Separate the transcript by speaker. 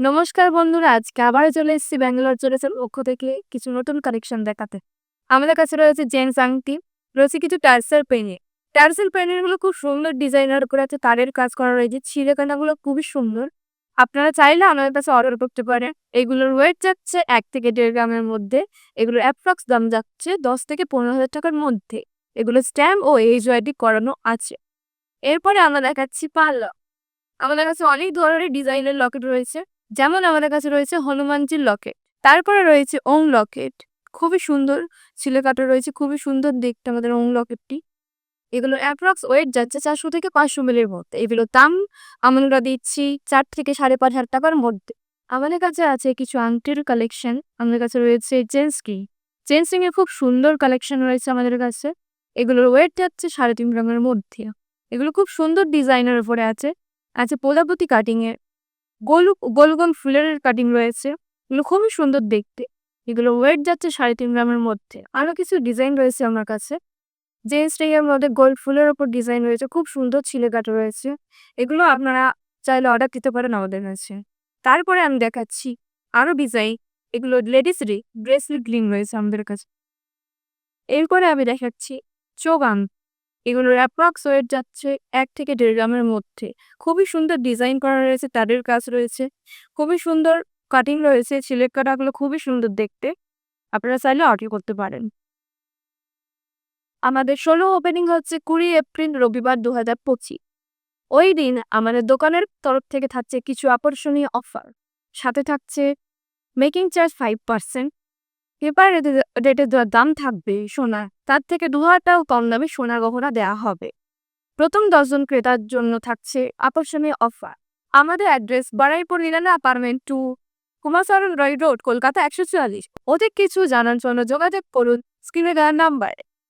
Speaker 1: নমস্কার বন্ধুরা, আজকে আবার চলে এসেছি ব্যাঙ্গালোর চলেছেন পক্ষ থেকে কিছু নতুন কালেকশন দেখাতে। আমাদের কাছে রয়েছে জেন্টস আংটি, রয়েছে কিছু টার্সেল পেনে টার্সেল পেনের খুব সুন্দর ডিজাইনার করে আছে তারের কাজ করা রয়েছে ছিঁড়েখানাগুলো খুবই সুন্দর। আপনারা চাইলে আমাদের কাছে অর্ডার করতে পারেন। এগুলোর ওয়েট যাচ্ছে এক থেকে দেড় গ্রামের মধ্যে। এগুলোর অ্যাপ্রক্স দাম যাচ্ছে দশ থেকে পনেরো হাজার টাকার মধ্যে। এগুলো স্ট্যাম্প ও এইচ ওয়াইডি করানো আছে। এরপরে আমরা দেখাচ্ছি পাল্লা আমাদের কাছে অনেক ধরনের ডিজাইনের লকেট রয়েছে। যেমন আমাদের কাছে রয়েছে হনুমানজির লকেট। তারপরে রয়েছে ওং লকেট। খুবই সুন্দর ছিলেকাটা রয়েছে, খুবই সুন্দর দেখতে আমাদের ওং লকেটটি। এগুলো অ্যাপ্রক্স ওয়েট যাচ্ছে চারশো থেকে পাঁচশো মিলির মধ্যে। এগুলোর দাম আমরা দিচ্ছি চার থেকে সাড়ে পাঁচ হাজার টাকার মধ্যে। আমাদের কাছে আছে কিছু আংটির কালেকশন আমাদের কাছে রয়েছে জেন্স কি? জেন্স এর খুব সুন্দর কালেকশন রয়েছে আমাদের কাছে। এগুলোর ওয়েট যাচ্ছে সাড়ে তিন গ্রামের মধ্যে। এগুলো খুব সুন্দর ডিজাইনের উপরে আছে। আছে প্রজাপতি কাটিং এর। গোল গোল গোল ফুলের কাটিং রয়েছে। এগুলো খুবই সুন্দর দেখতে। এগুলো ওয়েট যাচ্ছে সাড়ে তিন গ্রামের মধ্যে। আরও কিছু ডিজাইন রয়েছে আমার কাছে। জেন্টস এর মধ্যে গোল্ড ফুলের ওপর ডিজাইন রয়েছে। খুব সুন্দর ছিলে কাটা রয়েছে। এগুলো আপনারা চাইলে অর্ডার দিতে পারেন আমাদের কাছে। তারপরে আমি দেখাচ্ছি আরও ডিজাইন এগুলো লেডিস রি ব্রেসলেট লিং রয়েছে আমাদের কাছে। এরপরে আমি দেখাচ্ছি চোগান এগুলোর অ্যাপ্রক্স ওয়েট যাচ্ছে এক থেকে দেড় গ্রামের মধ্যে। খুবই সুন্দর ডিজাইন করা রয়েছে, তাদের কাজ রয়েছে। খুবই সুন্দর কাটিং রয়েছে সিলেক্ট কাটাগুলো খুবই সুন্দর দেখতে। আপনারা চাইলে অর্ডার করতে পারেন। আমাদের ষোলো ওপেনিং হচ্ছে কুড়ি এপ্রিল, রবিবার দু হাজার পঁচিশ। ওই দিন আমাদের দোকানের তরফ থেকে থাকছে কিছু আকর্ষণীয় অফার সাথে থাকছে making charge five percent paper রেটে দাম থাকবে সোনা, তার থেকে দু হাজার টাকা কম দামে সোনা গহনা দেওয়া হবে। প্রথম দশজন ক্রেতার জন্য থাকছে আকর্ষণীয় অফার আমাদের address Baraipur Nilana apartment two Kumarsaran Roy road Kolkata একশো চুয়াল্লিশ। অধিক কিছু জানার জন্য যোগাযোগ করুন স্ক্রিনে দেওয়ার নাম্বারে